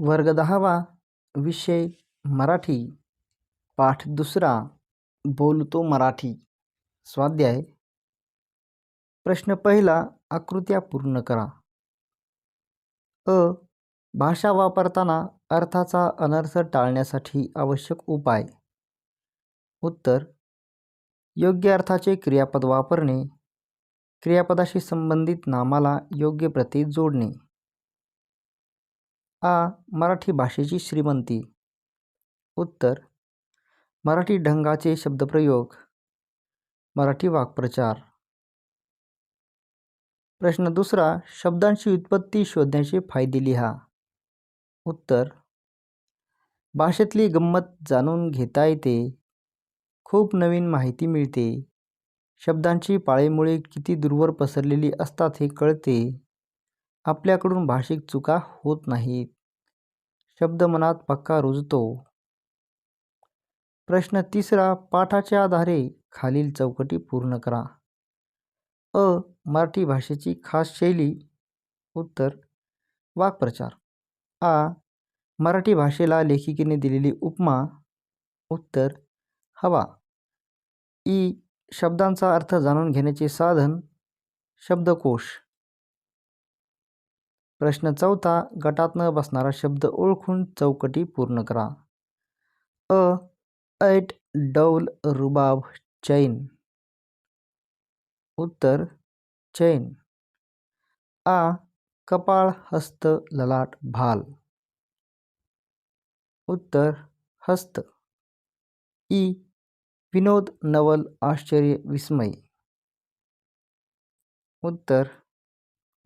वर्ग दहावा विषय मराठी. पाठ दुसरा बोलतो मराठी. स्वाध्याय. प्रश्न पहिला आकृत्या पूर्ण करा. अ. भाषा वापरताना अर्थाचा अनर्थ टाळण्यासाठी आवश्यक उपाय. उत्तर. योग्य अर्थाचे क्रियापद वापरणे. क्रियापदाशी संबंधित नामाला योग्य प्रती जोडणे. आ. मराठी भाषेची श्रीमंती. उत्तर. मराठी ढंगाचे शब्दप्रयोग. मराठी वाक्प्रचार. प्रश्न दुसरा शब्दांची उत्पत्ती शोधण्याचे फायदे लिहा. उत्तर. भाषेतली गंमत जाणून घेता येते. खूप नवीन माहिती मिळते. शब्दांची पाळेमुळे किती दूरवर पसरलेली असतात हे कळते. आपल्याकडून भाषिक चुका होत नाहीत. शब्द मनात पक्का रुजतो. प्रश्न तिसरा पाठाच्या आधारे खालील चौकटी पूर्ण करा. अ मराठी भाषेची खास शैली. उत्तर वाक्प्रचार. आ मराठी भाषेला लेखिकेने दिलेली उपमा. उत्तर हवा. ई शब्दांचा अर्थ जाणून घेण्याचे साधन. शब्दकोश. प्रश्न चौथा गटात न बसणारा शब्द ओळखून चौकटी पूर्ण करा. अ ऐट डौल रुबाब चैन. उत्तर चैन. आ कपाळ हस्त ललाट भाल. उत्तर हस्त. ई विनोद नवल आश्चर्य विस्मय. उत्तर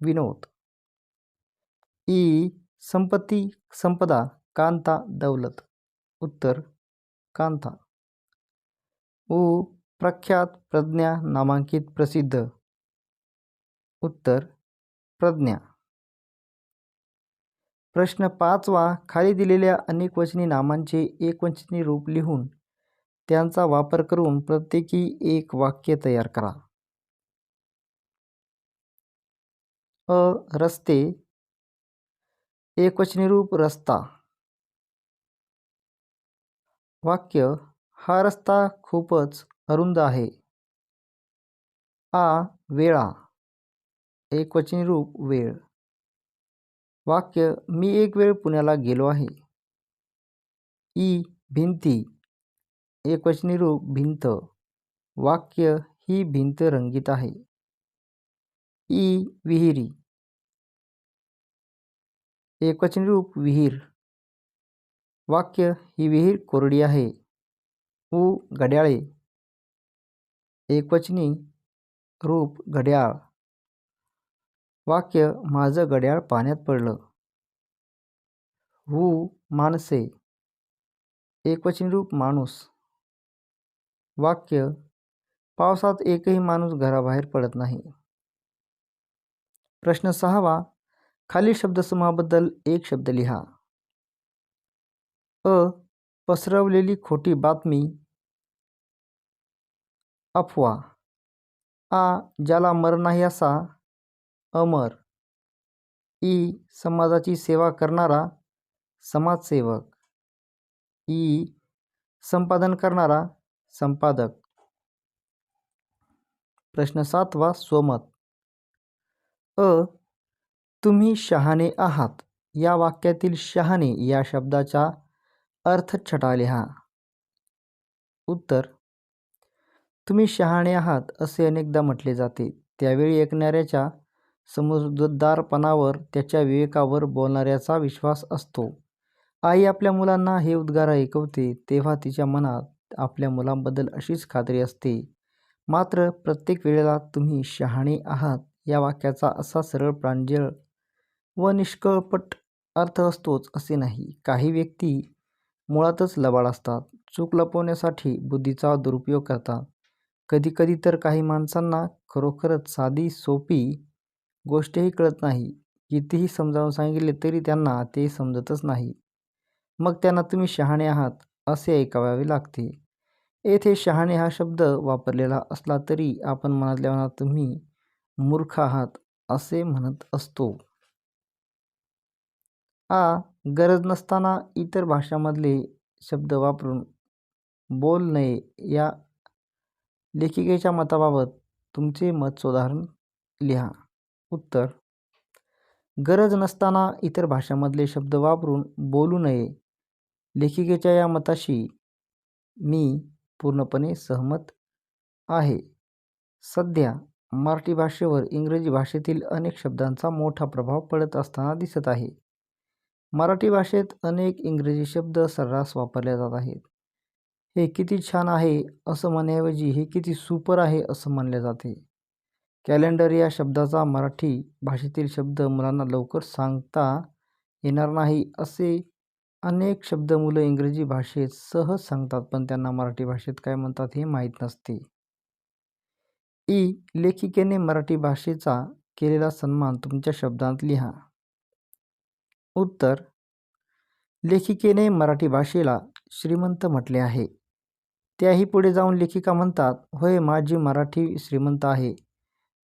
विनोद. ई. संपत्ती संपदा कांता दौलत. उत्तर कांता. उ. प्रख्यात प्रज्ञा नामांकित प्रसिद्ध. उत्तर प्रज्ञा. प्रश्न पाचवा खाली दिलेल्या अनेकवचनी नामांचे एकवचनी रूप लिहून त्यांचा वापर करून प्रत्येकी एक वाक्य तयार करा. अ. रस्ते एकवचनी रूप रस्ता. वाक्य हा रस्ता खूपच अरुंद आहे. आ वेळा. एकवचनी रूप वेळ. वाक्य मी एक वेळ पुण्याला गेलो आहे. ई भिंती. एकवचनी रूप भिंत. वाक्य ही भिंत रंगीत आहे. ई विहिरी. एकवचनी रूप विहीर. वाक्य ही विहीर कोरडी आहे. उ घड्याळे. एकवचनी रूप घड्याळ. वाक्य माझं घड्याळ पाण्यात पडलं. हू माणसे. एकवचनी रूप माणूस. वाक्य पावसात एकही माणूस घराबाहेर पडत नाही. प्रश्न सहावा खालील शब्दसमूहाबद्दल एक शब्द लिहा. अ. पसरवलेली खोटी बातमी. अफवा. आ. ज्याला मर नाही असा. अमर. ई. समाजाची सेवा करणारा. समाजसेवक. ई. संपादन करणारा. संपादक. प्रश्न सातवा स्वमत. अ. तुम्ही शहाणे आहात. या वाक्यातील शहाणे या शब्दाचा अर्थ छटा लिहा उत्तर तुम्ही शहाणे आहात असे अनेकदा म्हटले जाते. त्यावेळी ऐकणाऱ्याच्या समजूतदारपणावर त्याच्या विवेकावर बोलणाऱ्याचा विश्वास असतो. आई आपल्या मुलांना हे उद्गार ऐकवते तेव्हा तिच्या मनात आपल्या मुलांबद्दल अशीच खात्री असते. मात्र प्रत्येक वेळेला तुम्ही शहाणे आहात या वाक्याचा असा सरळ प्रांजळ व निष्कळपट अर्थ असतोच असे नाही. काही व्यक्ती मुळातच लबाड असतात चूक लपवण्यासाठी बुद्धीचा दुरुपयोग करतात. कधीकधी तर काही माणसांना खरोखरच साधी सोपी गोष्टही कळत नाही. कितीही समजावून सांगितले तरी त्यांना ते समजतच नाही. मग त्यांना तुम्ही शहाणे आहात असे ऐकावे लागते. येथे शहाणे हा शब्द वापरलेला असला तरी आपण मनातल्या मनात तुम्ही मूर्ख आहात असे म्हणत असतो. हा गरज नसताना इतर भाषांमधले शब्द वापरून बोल नये या लेखिकेच्या मताबाबत तुमचे मत सुधारण लिहा. उत्तर गरज नसताना इतर भाषांमधले शब्द वापरून बोलू नये. लेखिकेच्या या मताशी मी पूर्णपणे सहमत आहे. सध्या मराठी भाषेवर इंग्रजी भाषेतील अनेक शब्दांचा मोठा प्रभाव पडत असताना दिसत आहे. मराठी भाषेत अनेक इंग्रजी शब्द सर्रास वापरले जात आहेत. हे किती छान आहे असं म्हणण्याऐवजी हे किती सुपर आहे असं म्हणले जाते. कॅलेंडर या शब्दाचा मराठी भाषेतील शब्द मुलांना लवकर सांगता येणार नाही असे अनेक शब्द मुलं इंग्रजी भाषेत सहज सांगतात पण त्यांना मराठी भाषेत काय म्हणतात हे माहीत नसते. ई लेखिकेने मराठी भाषेचा केलेला सन्मान तुमच्या शब्दांत लिहा. उत्तर लेखिकेने मराठी भाषेला श्रीमंत म्हटले आहे. त्याही पुढे जाऊन लेखिका म्हणतात होय माझी मराठी श्रीमंत आहे.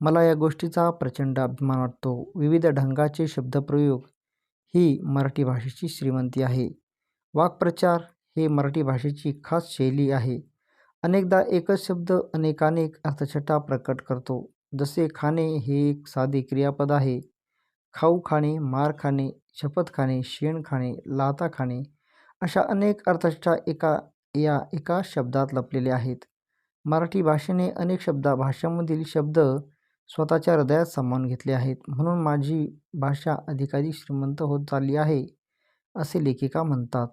मला या गोष्टीचा प्रचंड अभिमान वाटतो. विविध ढंगाचे शब्दप्रयोग ही मराठी भाषेची श्रीमंती आहे. वाक्प्रचार हे मराठी भाषेची खास शैली आहे. अनेकदा एकच शब्द अनेकानेक अर्थछटा प्रकट करतो. जसे खाणे हे एक साधे क्रियापद आहे. खाऊ खाणे मार खाणे शपथ खाणे शेण खाणे लाथा खाणे अशा अनेक अर्थाच्या एका या एका शब्दात लपलेले आहेत. मराठी भाषेने अनेक शब्दा भाषांमधील शब्द स्वतःच्या हृदयात सामावून घेतले आहेत. म्हणून माझी भाषा अधिकाधिक श्रीमंत होत चालली आहे असे लेखिका म्हणतात.